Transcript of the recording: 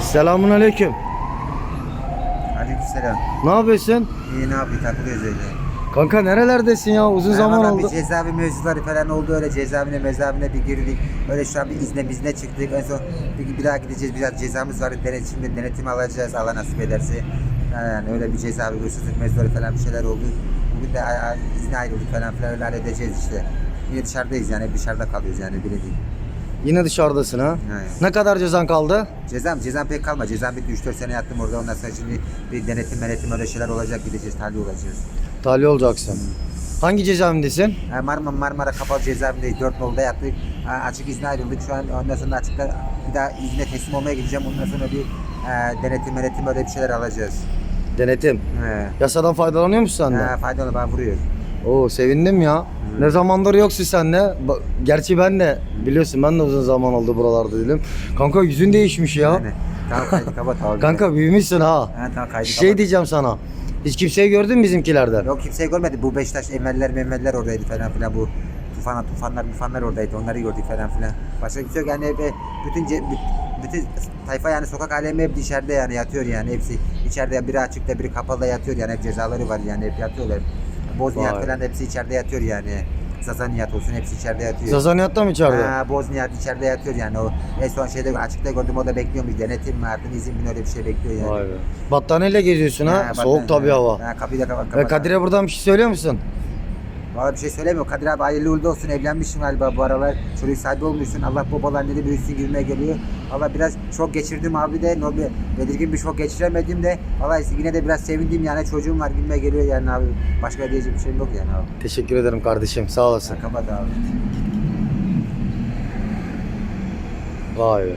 Selamun aleyküm. Aleykümselam. Ne yapıyorsun? İyi ne yapayım takılıyoruz öyle. Kanka nerelerdesin ya? Uzun Ha, zaman oldu. Bir cezaevi mevzuları falan oldu öyle cezaevine mezavine bir girdik. Öyle şu an bir izne bizne çıktık. En son bir, bir daha gideceğiz biraz cezamız var. Denet, şimdi denetim alacağız Allah nasip ederse. Yani öyle bir cezaevi hırsızlık mevzuları falan bir şeyler oldu. Bugün de a- a- izne ayrıldık falan filan öyle halledeceğiz işte. Yine dışarıdayız yani dışarıda kalıyoruz yani bile değil. Yine dışarıdasın ha. Evet. Ne kadar cezan kaldı? Cezam, cezam pek kalma. Cezam bitti 3-4 sene yattım orada. Ondan sonra şimdi bir denetim denetim öyle şeyler olacak. Gideceğiz, tahliye olacağız. Tahliye olacaksın. Hangi cezaevindesin? Marmara, Marmara Kapalı Cezaevindeyiz. Dört nolda yattık. Açık izne ayrıldık. Şu an ondan sonra açıkta bir daha izne teslim olmaya gideceğim. Ondan sonra bir e, denetim denetim öyle bir şeyler alacağız. Denetim. He. Yasadan faydalanıyor musun sen de? Ha, faydalı bana vuruyor. Oo sevindim ya. Ne zamandır yoksun sen. Ba- Gerçi ben de biliyorsun ben de uzun zaman oldu buralarda dedim. Kanka yüzün değişmiş ya. Yani. Tamam kaydı kapat abi. Kanka büyümüşsün ha. Ha, tamam kaydı Şey kapat. diyeceğim sana. Hiç kimseyi gördün mü bizimkilerden? Yok kimseyi görmedi. Bu Beşiktaş emeller memeller oradaydı falan filan. Bu tufana tufanlar tufanlar oradaydı. Onları gördük falan filan. Başka kimse yok. Yani bütün ce- bü- bütün tayfa yani sokak alemi hep dışarıda yani yatıyor yani hepsi. içeride biri açıkta biri kapalı yatıyor yani hep cezaları var yani hep yatıyorlar. Boz Vay. Falan hepsi içeride yatıyor yani. Zaza Nihat olsun hepsi içeride yatıyor. Zazaniyat'ta mı içeride? Ha, Boz Nihat içeride yatıyor yani o en son şeyde açıkta gördüm o da bekliyormuş denetim mi artık izin mi öyle bir şey bekliyor yani. Vay be. Battaniyeyle geziyorsun ha. bak- Soğuk tabii hava. Ha, kapıyı da kapat. Ve Kadir'e buradan bir şey söylüyor musun? Valla bir şey söylemiyor. Kadir abi hayırlı uğurlu olsun. Evlenmişsin galiba bu aralar. Çocuk sahibi olmuşsun. Allah babalar dedi büyüsün gülmeye geliyor. Valla biraz şok geçirdim abi de. No, bir- belirgin bir şok geçiremedim de. Valla yine de biraz sevindim yani. Çocuğum var gülmeye geliyor yani abi. Başka diyecek bir şeyim yok yani abi. Teşekkür ederim kardeşim. Sağ olasın. Sen kapat abi. Vay be.